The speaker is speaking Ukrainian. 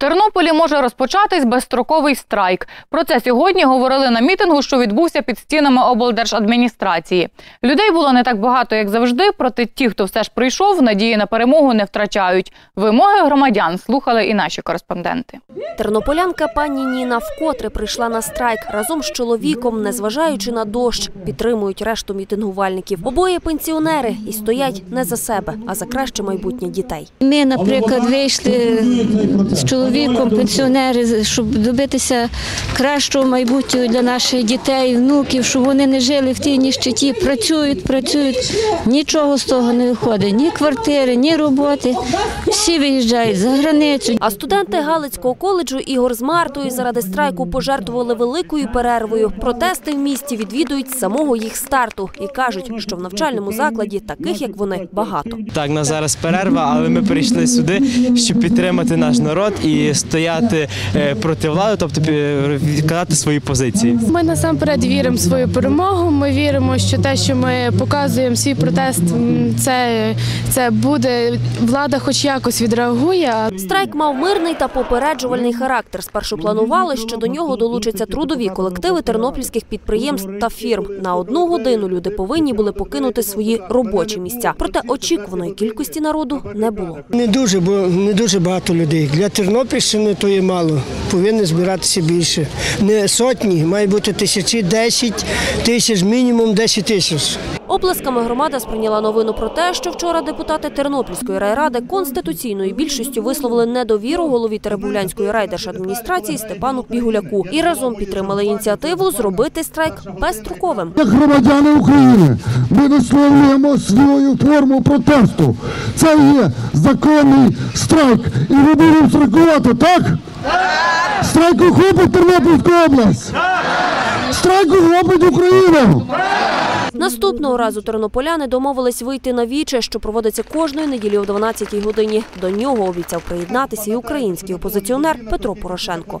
Тернополі може розпочатись безстроковий страйк. Про це сьогодні говорили на мітингу, що відбувся під стінами облдержадміністрації. Людей було не так багато, як завжди, проте ті, хто все ж прийшов, надії на перемогу не втрачають. Вимоги громадян слухали і наші кореспонденти. Тернополянка пані Ніна вкотре прийшла на страйк разом з чоловіком, незважаючи на дощ, підтримують решту мітингувальників. Обоє пенсіонери і стоять не за себе, а за краще майбутнє дітей. Ми, наприклад, вийшли з чоловіком, пенсіонери, щоб добитися кращого майбутнього для наших дітей, внуків, щоб вони не жили в тій ніщиті, працюють, працюють. Нічого з того не виходить. Ні квартири, ні роботи. Всі виїжджають за границю. А студенти Галицького коледжу Ігор з Мартою заради страйку пожертвували великою перервою. Протести в місті відвідують з самого їх старту і кажуть, що в навчальному закладі таких як вони багато. Так, на зараз перерва, але ми прийшли сюди, щоб підтримати наш народ і стояти е, проти влади, тобто відказати свої позиції. Ми насамперед віримо в свою перемогу. Ми віримо, що те, що ми показуємо свій протест, це, це буде влада, хоч якось відреагує. Страйк мав мирний та попереджувальний характер. Спершу планували, що до нього долучаться трудові колективи тернопільських підприємств та фірм. На одну годину люди повинні були покинути свої робочі місця. Проте очікуваної кількості народу не було. Не дуже, бо не дуже багато людей. Для Тернопільщини то є мало. Повинні збиратися більше. Не сотні, має бути тисячі, десять тисяч, мінімум 10 тисяч. Оплесками громада сприйняла новину про те, що вчора депутати Тернопільської райради конституційною більшістю висловили недовіру голові Теребулянської райдержадміністрації Степану Пігуляку і разом підтримали ініціативу зробити страйк безстроковим. Як громадяни України ми висловлюємо свою форму протесту. Це є законний страйк. І ми будемо страйкувати, так? Страйк охопить Тернопільську область. Страйк охопить Україну. Наступного разу тернополяни домовились вийти на віче, що проводиться кожної неділі о 12-й годині. До нього обіцяв приєднатися і український опозиціонер Петро Порошенко.